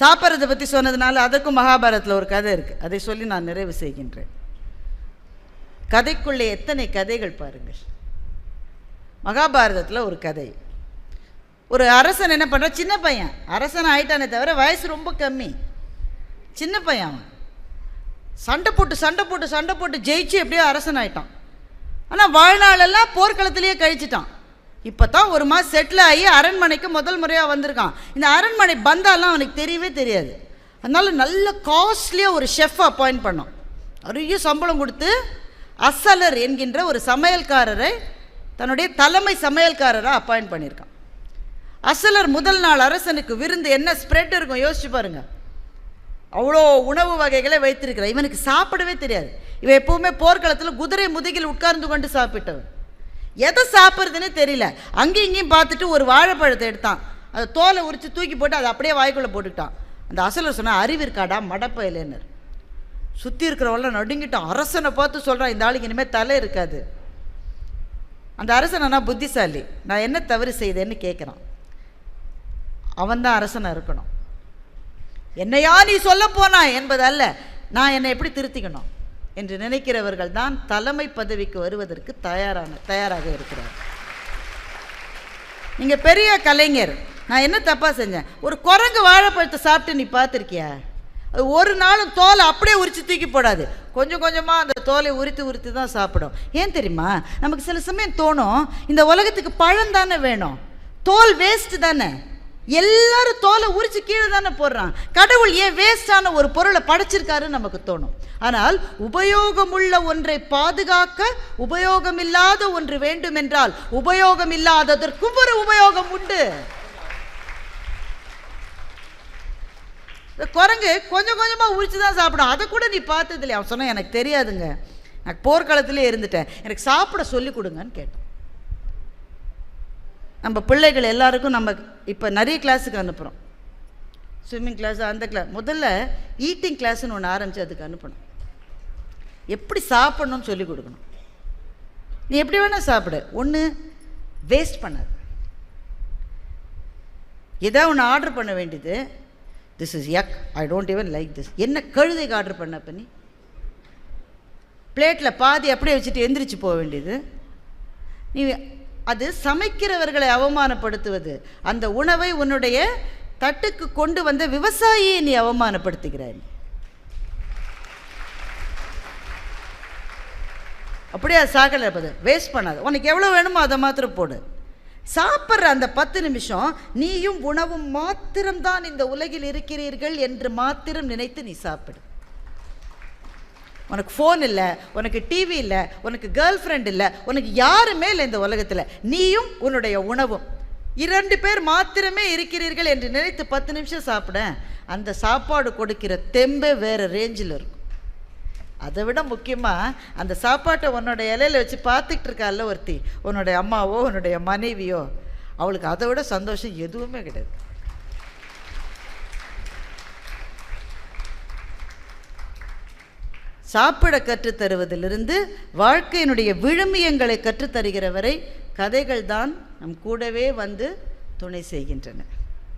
சாப்பிட்றதை பற்றி சொன்னதுனால அதற்கும் மகாபாரதத்தில் ஒரு கதை இருக்குது அதை சொல்லி நான் நிறைவு செய்கின்றேன். கதைக்குள்ளே எத்தனை கதைகள் பாருங்கள். மகாபாரதத்தில் ஒரு கதை. ஒரு அரசன் என்ன பண்ணுற சின்ன பையன். அரசன் ஆயிட்டானே தவிர வயசு ரொம்ப கம்மி. சின்ன பையன் அவன். சண்டை போட்டு சண்டை போட்டு சண்டை போட்டு ஜெயிச்சு எப்படியோ அரசன் ஆயிட்டான். ஆனால் வாழ்நாளெல்லாம் போர்க்களத்திலேயே கழிச்சிட்டான். இப்போ தான் ஒரு மாதம் செட்டில் ஆகி அரண்மனைக்கு முதல் முறையாக வந்திருக்கான். இந்த அரண்மனை பந்தாலாம் அவனுக்கு தெரியவே தெரியாது. அதனால் நல்ல காஸ்ட்லியாக ஒரு ஷெஃப் அப்பாயிண்ட் பண்ணோம். நிறைய சம்பளம் கொடுத்து அசலர் என்கின்ற ஒரு சமையல்காரரை தன்னுடைய தலைமை சமையல்காரராக அப்பாயிண்ட் பண்ணியிருக்கான். அசலர் முதல் நாள் அரசனுக்கு விருந்து என்ன ஸ்ப்ரெட் இருக்கும் யோசிச்சு பாருங்கள் அவ்வளோ உணவு வகைகளை வைத்திருக்கிறார். இவனுக்கு சாப்பிடவே தெரியாது. இவன் எப்போவுமே போர்க்களத்தில் குதிரை முதுகில் உட்கார்ந்து கொண்டு சாப்பிட்டவன். எதை சாப்பிட்றதுன்னு தெரியல. அங்கேயும் இங்கேயும் பார்த்துட்டு ஒரு வாழைப்பழத்தை எடுத்தான். அதை தோலை உரித்து தூக்கி போட்டு அதை அப்படியே வாய்க்குள்ளே போட்டுக்கிட்டான். அந்த அசலர் சொன்னால் அறிவு இருக்காடா மடப்பயலேனர் சுற்றி இருக்கிறவெல்லாம் நடுங்கிட்டான் அரசனை பார்த்து சொல்கிறான் இந்த ஆளுக்கு இனிமேல் தலை இருக்காது. அந்த அரசன் நான் புத்திசாலி. நான் என்ன தவறு செய்தேன்னு கேட்குறான் அவன் தான் அரசனாக இருக்கணும். என்னையா நீ சொல்ல போனா என்பதல்ல. நான் என்னை எப்படி திருத்திக்கணும்? என்று நினைக்கிறவர்கள் தான் தலைமை பதவிக்கு வருவதற்கு தயாரான தயாராக இருக்கிறார். நீங்கள் பெரிய கலைஞர். நான் என்ன தப்பாக செஞ்சேன்? ஒரு குரங்கு வாழைப்பழத்தை சாப்பிட்டு நீ பார்த்துருக்கியா? அது ஒரு நாளும் தோலை அப்படியே உரித்து தூக்கி போடாது. கொஞ்சம் கொஞ்சமாக அந்த தோலை உரித்து உரித்து தான் சாப்பிடும். ஏன் தெரியுமா? நமக்கு சில சமயம் தோணும் இந்த உலகத்துக்கு பழம் தானே வேணும். தோல் வேஸ்ட்டு தானே. எல்லாரும் தோலை உரிச்சு கீழே தானே போடுறான். கடவுள் ஏன் வேஸ்டான ஒரு பொருளை படைச்சிருக்காருன்னு நமக்கு தோணும். ஆனால் உபயோகமுள்ள ஒன்றை பாதுகாக்க உபயோகமில்லாத ஒன்று வேண்டுமென்றால் உபயோகமில்லாததற்கும் ஒரு உபயோகம் உண்டு. இந்த குரங்கு கொஞ்சம் கொஞ்சமாக உரிச்சு தான் சாப்பிடும். அதை கூட நீ பார்த்ததில்லையா அவன் சொன்னால் எனக்கு தெரியாதுங்க. நான் போர்க்காலத்திலே இருந்துட்டேன். எனக்கு சாப்பிட சொல்லி கொடுங்கன்னு கேட்டேன். நம்ம பிள்ளைகள் எல்லாருக்கும் நம்ம இப்போ நிறைய கிளாஸுக்கு அனுப்புகிறோம் ஸ்விம்மிங் கிளாஸ் அந்த கிளாஸ் முதல்ல ஈட்டிங் கிளாஸ்னு ஒன்று ஆரம்பித்து அதுக்கு அனுப்பணும். எப்படி சாப்பிட்ணும்னு சொல்லி கொடுக்கணும். நீ எப்படி வேணால் சாப்பிடு. ஒன்று வேஸ்ட் பண்ணாது. ஏதாவது ஒன்று ஆர்டர் பண்ண வேண்டியது. This is yuck I don't even like this என்ன கழுதைக்கு ஆர்டர் பண்ண பண்ணி பிளேட்டில் பாதி அப்படியே வச்சுட்டு எந்திரிச்சு போக வேண்டியது. நீ அது சமைக்கிறவர்களை அவமானப்படுத்துவது. அந்த உணவை உன்னுடைய தட்டுக்கு கொண்டு வந்த விவசாயியை நீ அவமானப்படுத்துகிறாய். அப்படியே சாகலை சாக்கடை இருப்பது வேஸ்ட் பண்ணாது. உனக்கு எவ்வளோ வேணுமோ அதை மாத்திரம் போடு. சாப்பிட்ற அந்த பத்து நிமிஷம் நீயும் உணவும் மாத்திரம்தான் இந்த உலகில் இருக்கிறீர்கள் என்று மாத்திரம் நினைத்து நீ சாப்பிடு. உனக்கு ஃபோன் இல்லை உனக்கு டிவி இல்லை உனக்கு கேர்ள் ஃப்ரெண்ட் இல்லை உனக்கு யாருமே இல்லை இந்த உலகத்தில். நீயும் உன்னுடைய உணவும். இரண்டு பேர் மாத்திரமே இருக்கிறீர்கள் என்று நினைத்து பத்து நிமிஷம் சாப்பிட. அந்த சாப்பாடு கொடுக்கிற தெம்பே வேறு ரேஞ்சில் இருக்கும். அதை விட முக்கியமாக அந்த சாப்பாட்டை உன்னோட இலையில வச்சு பார்த்துக்கிட்டு இருக்கால ஒருத்தி உன்னுடைய அம்மாவோ உன்னுடைய மனைவியோ அவளுக்கு அதை விட சந்தோஷம் எதுவுமே கிடையாது. சாப்பிட கற்றுத்தருவதிலிருந்து வாழ்க்கையினுடைய விழுமியங்களை கற்றுத்தருகிறவரை கதைகள் தான் நம் கூடவே வந்து துணை செய்கின்றன.